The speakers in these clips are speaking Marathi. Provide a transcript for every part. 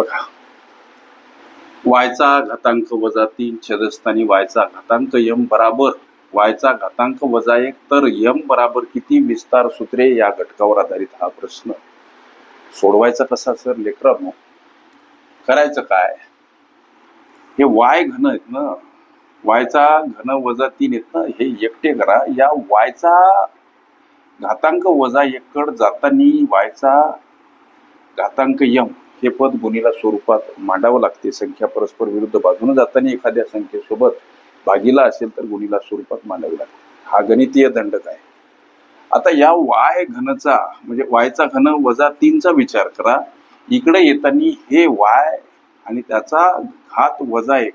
बघा. वायचा घातांक वजा तीन छेदस्थानी वायचा घातांक यम बराबर. वायचा घातांक वजा एक तर यम बराबर किती? विस्तार सूत्रे या घटकावर आधारित हा प्रश्न. सोडवायचा कसा सर? लेकरांनो करायचं काय? हे वाय घन आहेत ना. वायचा घन वजा तीन आहेत ना. हे एकटे करा. या वायचा घातांक वजा एककड जातानी वायचा घातांक यम हे पद गुणीला स्वरूपात मांडावं लागते. संख्या परस्पर विरुद्ध बाजूने जाताना एखाद्या संख्येसोबत भागीला असेल तर गुणीला स्वरूपात मांडावी लागते. हा गणितीय दंडक आहे आता या वाय घनचा म्हणजे वायचा घन वजा तीनचा विचार करा. इकडे येताना हे वाय आणि त्याचा घात वजा एक.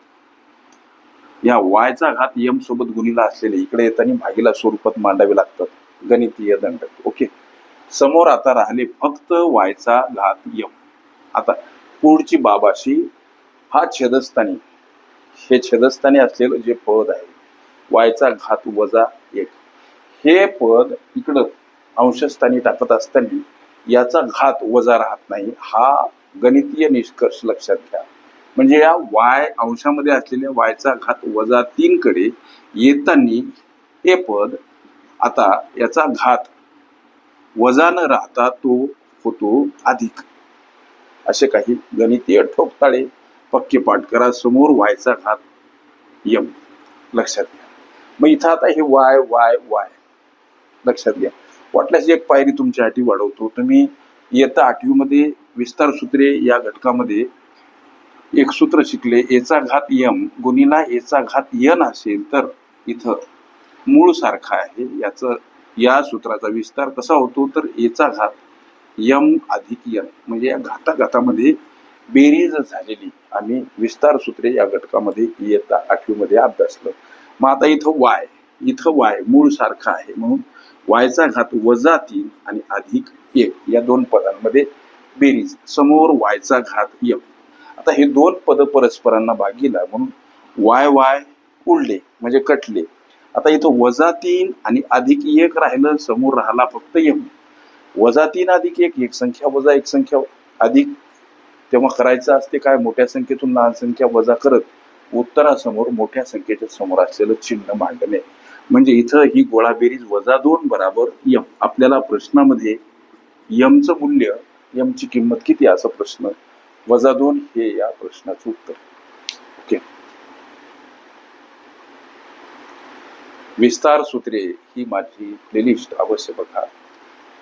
या वायचा घात यम सोबत गुणीला असलेले इकडे येताना भागीला स्वरूपात मांडावे लागतात. गणितीय दंडक ओके. समोर आता राहिले फक्त वायचा घात यम. आता पुढची बाबाशी हा छेदस्थानी हे छेदस्थानी असलेलं जे पद आहे वायचा घात वजा एक हे पद इकडं अंशस्थानी टाकत असताना याचा घात वजा राहत नाही हा गणितीय निष्कर्ष लक्षात घ्या. म्हणजे या वाय अंशामध्ये असलेल्या वायचा घात वजा तीन कडे येताना हे पद आता याचा घात वजा न राहता तो होतो अधिक. असे काही गणितीय ठोकताळे पक्के पाठ करा समोर वायचा घात यम. लक्षात घ्या. मग इथं आता हे वाय वाय वाय. लक्षात घ्या. वाटल्यास एक पायरी तुमच्यासाठी वाढवतो. तुम्ही इयत्ता आठवीमध्ये विस्तार सूत्रे या घटकामध्ये एक सूत्र शिकले. एचा घात यम गुणीला एचा घात यन असेल तर इथं मूळ सारखा आहे. याचं या सूत्राचा विस्तार कसा होतो? तर एचा घात यम अधिक यम म्हणजे या घाताघातामध्ये बेरीज झालेली आम्ही विस्तार सूत्रे या घटकामध्ये इयत्ता आठवीमध्ये अभ्यासलं. मग आता इथं वाय. इथं वाय मूळ सारखा आहे म्हणून वायचा घात वजा तीन आणि अधिक एक या दोन पदांमध्ये बेरीज. समोर वायचा घात यम. आता हे दोन पद परस्परांना भागीला म्हणून वाय वाय उडले म्हणजे कटले. आता इथं वजा तीन आणि अधिक एक राहिलं समोर राहिला फक्त यम. वजा तीन अधिक एक एक संख्या वजा एक संख्या अधिक. तेव्हा करायचं असते काय? मोठ्या संख्येतून लहान संख्या वजा करत उत्तरासमोर मोठ्या संख्येच्या समोर असलेलं चिन्ह मांडणे. म्हणजे इथं ही गोळाबेरीज वजा दोन बराबर यम. आपल्याला प्रश्नामध्ये यमचं मूल्य यमची किंमत किती असा प्रश्न. वजा दोन हे या प्रश्नाचं उत्तर. ओके. विस्तार सूत्रे ही माझी प्लेलिस्ट अवश्य बघा.